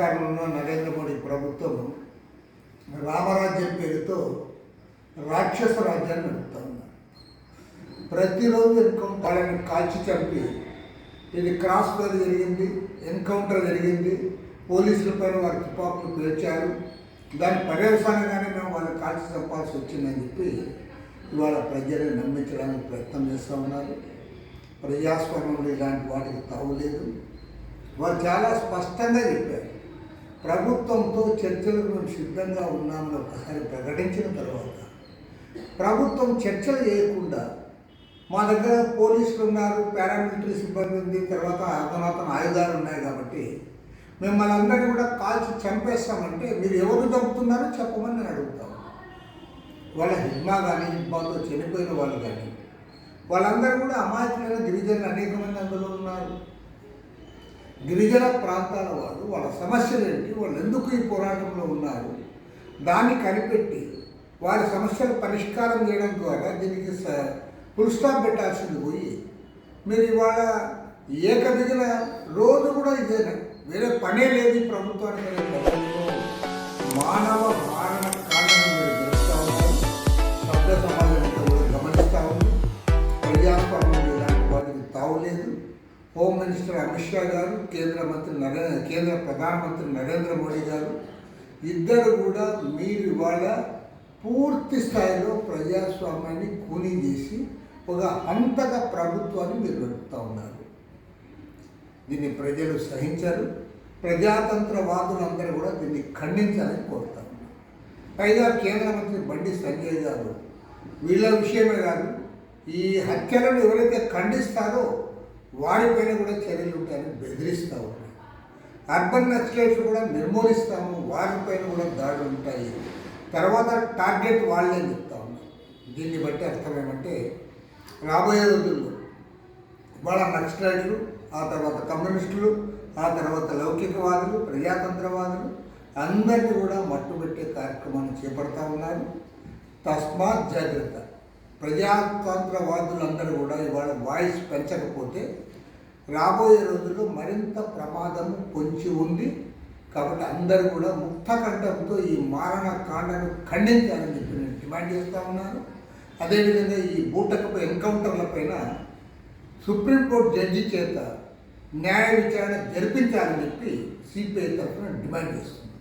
పరిపాలన నరేంద్ర మోడీ ప్రభుత్వం రామరాజ్యం పేరుతో రాక్షస రాజ్యాన్ని నడుపుతా ఉన్నారు. ప్రతిరోజు ఎన్కౌంటర్ వాళ్ళని కాల్చి చంపి ఇది క్రాస్ ఫైర్ జరిగింది ఎన్కౌంటర్ జరిగింది పోలీసుల పైన వారి తుపాకులు పేర్చారు. దాని పర్యవసానంగానే మేము వాళ్ళని కాల్చి చంపాల్సి వచ్చిందని చెప్పి ఇవాళ ప్రజలను నమ్మించడానికి ప్రయత్నం చేస్తూ ఉన్నారు. ప్రజాస్వామ్యంలో ఇలాంటి వాటికి తావులేదు. వారు చాలా స్పష్టంగా చెప్పారు. ప్రభుత్వంతో చర్చలకు మేము సిద్ధంగా ఉన్నామని ఒకసారి ప్రకటించిన తర్వాత ప్రభుత్వం చర్చలు చేయకుండా మా దగ్గర పోలీసులు ఉన్నారు పారామిలిటరీ సిబ్బంది ఉంది తర్వాత అధునాతన ఆయుధాలు ఉన్నాయి కాబట్టి మిమ్మల్ని అందరినీ కూడా కాల్చి చంపేస్తామంటే మీరు ఎవరు చంపుతున్నారో చెప్పమని నేను అడుగుతాను వాళ్ళ హిడ్మా కానీ హిడ్మాతో చనిపోయిన వాళ్ళు కానీ వాళ్ళందరూ కూడా అమాయకులైన గిరిజనులు అనేక గిరిజన ప్రాంతాల వాళ్ళు వాళ్ళ సమస్యలు ఏంటి? వాళ్ళు ఎందుకు ఈ పోరాటంలో ఉన్నారు? దాన్ని కనిపెట్టి వారి సమస్యలు పరిష్కారం చేయడం ద్వారా దీనికి స- ఫుల్ స్టాప్ పెట్టాల్సింది పోయి మీరు ఇవాళ ఏకదిగిన రోజు కూడా ఇదేనా? వేరే పనే లేదు ఈ ప్రభుత్వానికి. మానవ మినిస్టర్ అమిత్ షా గారు కేంద్ర మంత్రి నరేంద్ర కేంద్ర ప్రధానమంత్రి నరేంద్ర మోడీ గారు ఇద్దరు కూడా మీరు ఇవాళ పూర్తి స్థాయిలో ప్రజాస్వామ్యాన్ని కూనీ చేసి ఒక అంతక ప్రభుత్వాన్ని మీరు నడుపుతూ ఉన్నారు. దీన్ని ప్రజలు సహించారు. ప్రజాతంత్రవాదులందరూ కూడా దీన్ని ఖండించాలని కోరుతారు పైగా కేంద్ర మంత్రి బండి సంజయ్ గారు వీళ్ళ విషయమే కాదు ఈ హత్యలను ఎవరైతే ఖండిస్తారో వాడిపైన కూడా చర్యలు ఉంటాయని బెదిరిస్తూ ఉన్నాయి అర్బన్ నక్సలైట్లు కూడా నిర్మూలిస్తాము వారిపైన కూడా దాడులు ఉంటాయి. తర్వాత టార్గెట్ వాళ్ళే చెప్తా ఉన్నారు దీన్ని బట్టి అర్థం ఏమంటే రాబోయే రోజుల్లో వాళ్ళ నక్సలైట్లు ఆ తర్వాత కమ్యూనిస్టులు ఆ తర్వాత లౌకికవాదులు ప్రజాతంత్రవాదులు అందరినీ కూడా మట్టుబెట్టే కార్యక్రమాన్ని చేపడతా ఉన్నారు. తస్మాత్ జాగ్రత్త. ప్రజాతంత్రవాదులందరూ కూడా ఇవాళ వాయిస్ పెంచకపోతే రాబోయే రోజుల్లో మరింత ప్రమాదం పొంచి ఉంది. కాబట్టి అందరూ కూడా ముక్త కంఠంతో ఈ మారణ కాండను ఖండించాలని చెప్పి నేను డిమాండ్ చేస్తూ ఉన్నాను. అదేవిధంగా ఈ బూటకపు ఎన్కౌంటర్ల పైన సుప్రీంకోర్టు జడ్జి చేత న్యాయ విచారణ జరిపించాలని చెప్పి సిపిఐ తరఫున డిమాండ్ చేస్తుంది